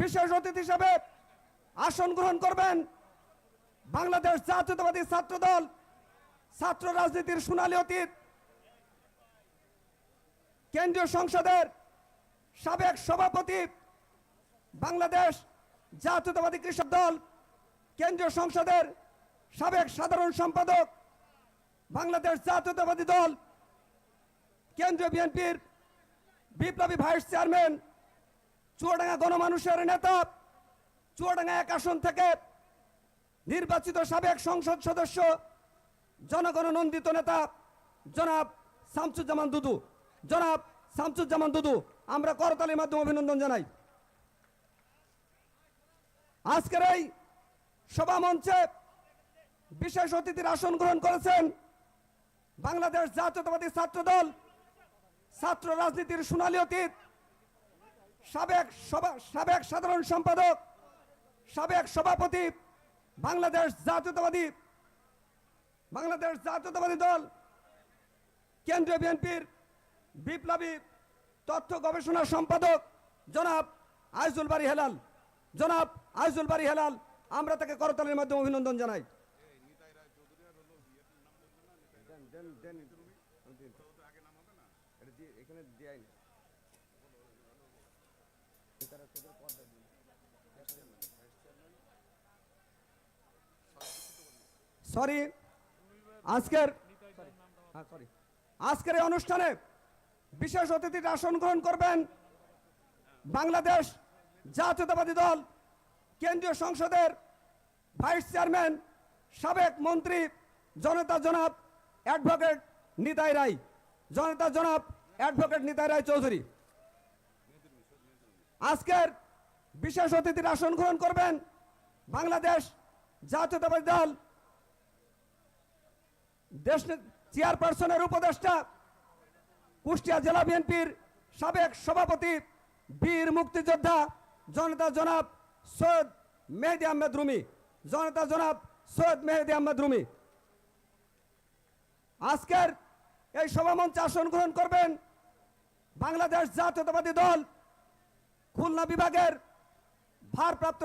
বিশেষ অতিথি হিসাবে আসন গ্রহণ করবেন বাংলাদেশ জাতীয়তাবাদী ছাত্র দল ছাত্র রাজনীতির সোনালী অতীত, কেন্দ্রীয় সংসদের সাবেক সভাপতি বাংলাদেশ জাতীয়তাবাদী কৃষক দল, কেন্দ্রীয় সংসদের সাবেক সাধারণ সম্পাদক বাংলাদেশ জাতীয়তাবাদী দল, কেন্দ্রীয় বিএনপির বিপ্লবী ভাইস চেয়ারম্যান চুয়াডাঙ্গা গণমানুষের নেতা, চুয়াডাঙ্গা এক আসন থেকে নির্বাচিত সাবেক সংসদ সদস্য জনগণ নন্দিত নেতা, জনাব শামসুজ্জামান দুদু। জনাব শামসুজ্জামান দুদু, আমরা করতালির মাধ্যমে অভিনন্দন জানাই। আজকের এই সভা মঞ্চে বিশেষ অতিথির আসন গ্রহণ করেছেন বাংলাদেশ জাতীয়তাবাদী ছাত্র দল ছাত্র রাজনীতির সোনালী অতীত সাবেক সভা সাবেক সাধারণ সম্পাদক সাবেক সভাপতি বাংলাদেশ জাতীয়তাবাদী বাংলাদেশ জাতীয়তাবাদী দল কেন্দ্রীয় বিএনপির বিপ্লবী তথ্য গবেষণা সম্পাদক জনাব আইজুল বাড়ি হেলাল। জনাব আইজুল বাড়ি হেলাল আমরা তাকে করতালের মাধ্যমে অভিনন্দন জানাই। সরি আজকের হ্যাঁ, আজকের এই অনুষ্ঠানে বিশেষ অতিথির আসন গ্রহণ করবেন বাংলাদেশ জাতীয়তাবাদী দল কেন্দ্রীয় সংসদের ভাইস চেয়ারম্যান সাবেক মন্ত্রী জনতা জনাব অ্যাডভোকেট নিতাই রায়। জনতা জনাব অ্যাডভোকেট নিতাই রায় চৌধুরী। আজকের বিশেষ অতিথির আসন গ্রহণ করবেন বাংলাদেশ জাতীয়তাবাদী দল। দেশ চেয়ারপারসনের উপদেষ্টা কুষ্টিয়া জেলা বিএনপির সাবেক সভাপতি, বীর মুক্তিযোদ্ধা জনতা জনাব সৈয়দ মেহেদি আহমেদ রুমি। জনতা জনাব সৈয়দ মেহেদি আহমেদ রুমি। আজকের এই সভামঞ্চে আসন গ্রহণ করবেন বাংলাদেশ জাতীয়তাবাদী দল খুলনা বিভাগের ভারপ্রাপ্ত